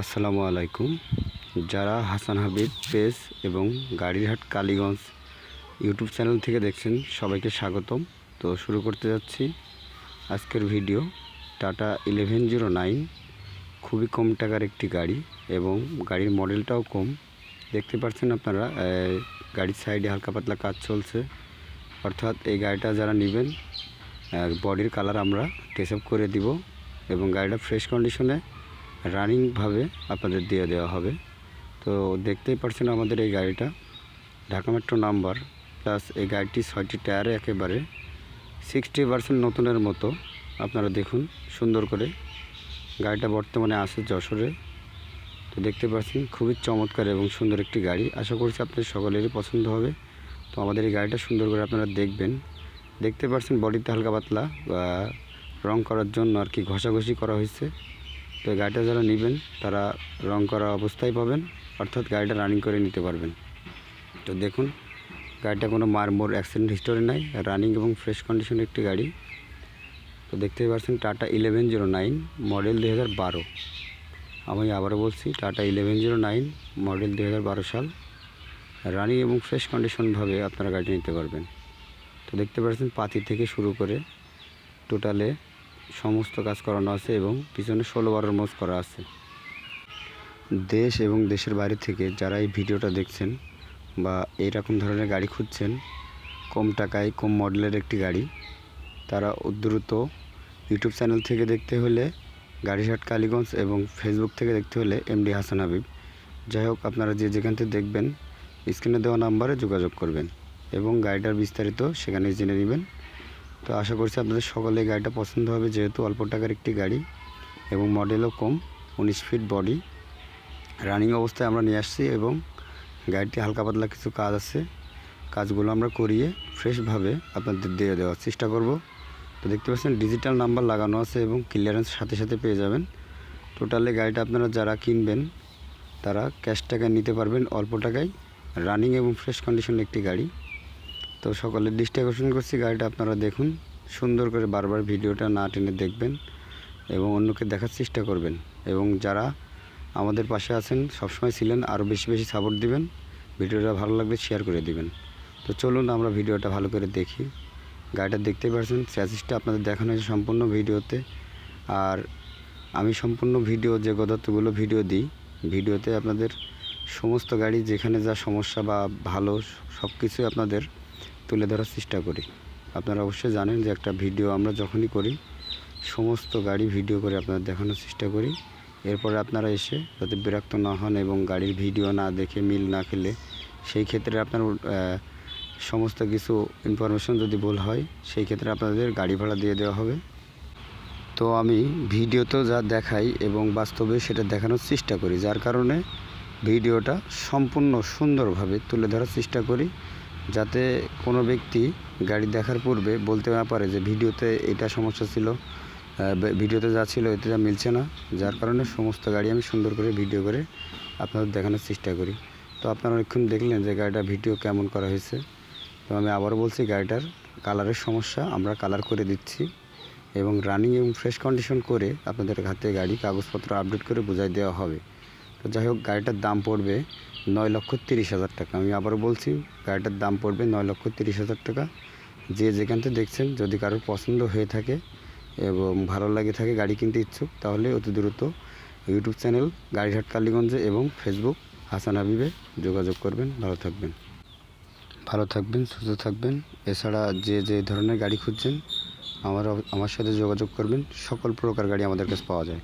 আসসালামু আলাইকুম। যারা হাসান হাবিব পেজ এবং গাড়িরহাট কালীগঞ্জ ইউটিউব চ্যানেল থেকে দেখছেন, সবাইকে স্বাগতম। তো শুরু করতে যাচ্ছি আজকের video. Tata eleven zero nine খুবই কম টাকার একটি গাড়ি এবং গাড়ির মডেলটাও কম। দেখতে পাচ্ছেন আপনারা গাড়ির সাইডে হালকা পাতলা কাজ চলছে। অর্থাৎ এই গাড়িটা যারা নেবেন বডির কালার আমরা টেস আপ করে দিব এবং গাড়িটা ফ্রেশ কন্ডিশনে রানিংভাবে আপনাদের দিয়ে দেওয়া হবে। তো দেখতেই পাচ্ছেন আমাদের এই গাড়িটা। ঢাকা মেট্রো নাম্বার প্লাস এই গাড়িটি ছয়টি টায়ারে একেবারে সিক্সটি পার্সেন্ট নতুনের মতো। আপনারা দেখুন, সুন্দর করে গাড়িটা বর্তমানে আছে যশোরে। তো দেখতে পাচ্ছেন, খুবই চমৎকার এবং সুন্দর একটি গাড়ি। আশা করছি আপনাদের সকলেরই পছন্দ হবে। তো আমাদের এই গাড়িটা সুন্দর করে আপনারা দেখবেন। দেখতে পাচ্ছেন বডিতে হালকা পাতলা রং করার জন্য আর কি ঘষাঘষি করা হয়েছে। তো গাড়িটা যারা নেবেন, তারা রং করা অবস্থায় পাবেন, অর্থাৎ গাড়িটা রানিং করে নিতে পারবেন। তো দেখুন, গাড়িটা কোনো মারমোর অ্যাক্সিডেন্ট হিস্টোরি নাই রানিং এবং ফ্রেশ কন্ডিশনের একটি গাড়ি। তো দেখতেই পাচ্ছেন Tata eleven zero nine model দু হাজার বারো। আমি আবারও বলছি Tata eleven zero nine model দু হাজার বারো সাল। রানিং এবং ফ্রেশ কন্ডিশনভাবে আপনারা গাড়িটা নিতে পারবেন। তো দেখতে পাচ্ছেন, পাতি থেকে শুরু করে টোটালে সমস্ত কাজ করানো আছে এবং পিছনে ষোলো বারোর মোজ করা আছে। দেশ এবং দেশের বাইরে থেকে যারা এই ভিডিওটা দেখছেন বা এইরকম ধরনের গাড়ি খুঁজছেন, কম টাকায়, কম মডেলের একটি গাড়ি, তারা দ্রুত ইউটিউব চ্যানেল থেকে দেখতে হলে গাড়িঘাট কালীগঞ্জ এবং ফেসবুক থেকে দেখতে হলে এমডি হাসান হাবিব। যাই হোক, আপনারা যে যেখান থেকে দেখবেন, স্ক্রিনে দেওয়া নাম্বারে যোগাযোগ করবেন এবং গাড়িটার বিস্তারিত সেখানে জেনে নেবেন। তো আশা করছি আপনাদের সকলে গাড়িটা পছন্দ হবে, যেহেতু অল্প টাকার একটি গাড়ি এবং মডেলও কম, উনিশ ফিট বডি রানিং অবস্থায় আমরা নিয়ে আসছি এবং গাড়িটি হালকা পাতলা কিছু কাজ আছে। কাজগুলো আমরা করিয়ে ফ্রেশভাবে আপনাদের দিয়ে দেওয়ার চেষ্টা করব। তো দেখতে পাচ্ছেন ডিজিটাল নাম্বার লাগানো আছে এবং ক্লিয়ারেন্স সাথে সাথে পেয়ে যাবেন। টোটালি গাড়িটা আপনারা যারা কিনবেন, তারা ক্যাশ টাকায় নিতে পারবেন অল্প টাকায়। রানিং এবং ফ্রেশ কন্ডিশনের একটি গাড়ি। তো সকলের দৃষ্টি আকর্ষণ করছি, গাড়িটা আপনারা দেখুন। সুন্দর করে বারবার ভিডিওটা না টেনে দেখবেন এবং অন্যকে দেখার চেষ্টা করবেন। এবং যারা আমাদের পাশে আছেন, সবসময় ছিলেন, আরও বেশি বেশি সাপোর্ট দিবেন, ভিডিওটা ভালো লাগলে শেয়ার করে দিবেন। তো চলুন আমরা ভিডিওটা ভালো করে দেখি। গাড়িটা দেখতেই পাচ্ছেন স্যাসিসটা আপনাদের দেখানো হয়েছে সম্পূর্ণ ভিডিওতে। আর আমি সম্পূর্ণ ভিডিও, যে গদত্বগুলো ভিডিও দিই, ভিডিওতে আপনাদের সমস্ত গাড়ি যেখানে যা সমস্যা বা ভালো সব কিছুই আপনাদের তুলে ধরার চেষ্টা করি। আপনারা অবশ্যই জানেন যে একটা ভিডিও আমরা যখনই করি, সমস্ত গাড়ি ভিডিও করে আপনাদের দেখানোর চেষ্টা করি। এরপরে আপনারা এসে যাতে বিরক্ত না হন এবং গাড়ির ভিডিও না দেখে মিল না খেলে, সেই ক্ষেত্রে আপনার সমস্ত কিছু ইনফরমেশন যদি ভুল হয়, সেই ক্ষেত্রে আপনাদের গাড়ি ভাড়া দিয়ে দেওয়া হবে। তো আমি ভিডিওতেও যা দেখাই এবং বাস্তবে সেটা দেখানোর চেষ্টা করি, যার কারণে ভিডিওটা সম্পূর্ণ সুন্দরভাবে তুলে ধরার চেষ্টা করি। যাতে কোনো ব্যক্তি গাড়ি দেখার পূর্বে বলতে না পারে যে ভিডিওতে এটা সমস্যা ছিল ভিডিওতে যা ছিল এতে যা মিলছে না। যার কারণে সমস্ত গাড়ি আমি সুন্দর করে ভিডিও করে আপনাদের দেখানোর চেষ্টা করি। তো আপনারা অনেকক্ষণ দেখলেন যে গাড়িটা ভিডিও কেমন করা হয়েছে। তো আমি আবারও বলছি, গাড়িটার কালারের সমস্যা, আমরা কালার করে দিচ্ছি এবং রানিং এবং ফ্রেশ কন্ডিশন করে আপনাদের হাতে গাড়ি, কাগজপত্র আপডেট করে বুঝাই দেওয়া হবে। তো যাই হোক, গাড়িটার দাম পড়বে নয় লক্ষ তিরিশ হাজার টাকা। আমি আবারও বলছি, গাড়িটার দাম পড়বে নয় লক্ষ তিরিশ হাজার টাকা। যে যেখান থেকে দেখছেন, যদি কারোর পছন্দ হয়ে থাকে এবং ভালো লাগে থাকে গাড়ি কিনতে ইচ্ছুক, তাহলে অতি দ্রুত ইউটিউব চ্যানেল গাড়িঘাট কালীগঞ্জে এবং ফেসবুক হাসান হাবিবে যোগাযোগ করবেন। ভালো থাকবেন। ভালো থাকবেন, সুস্থ থাকবেন। এছাড়া যে যে ধরনের গাড়ি খুঁজছেন, আমার আমার সাথে যোগাযোগ করবেন। সকল প্রকার গাড়ি আমাদের কাছে পাওয়া যায়।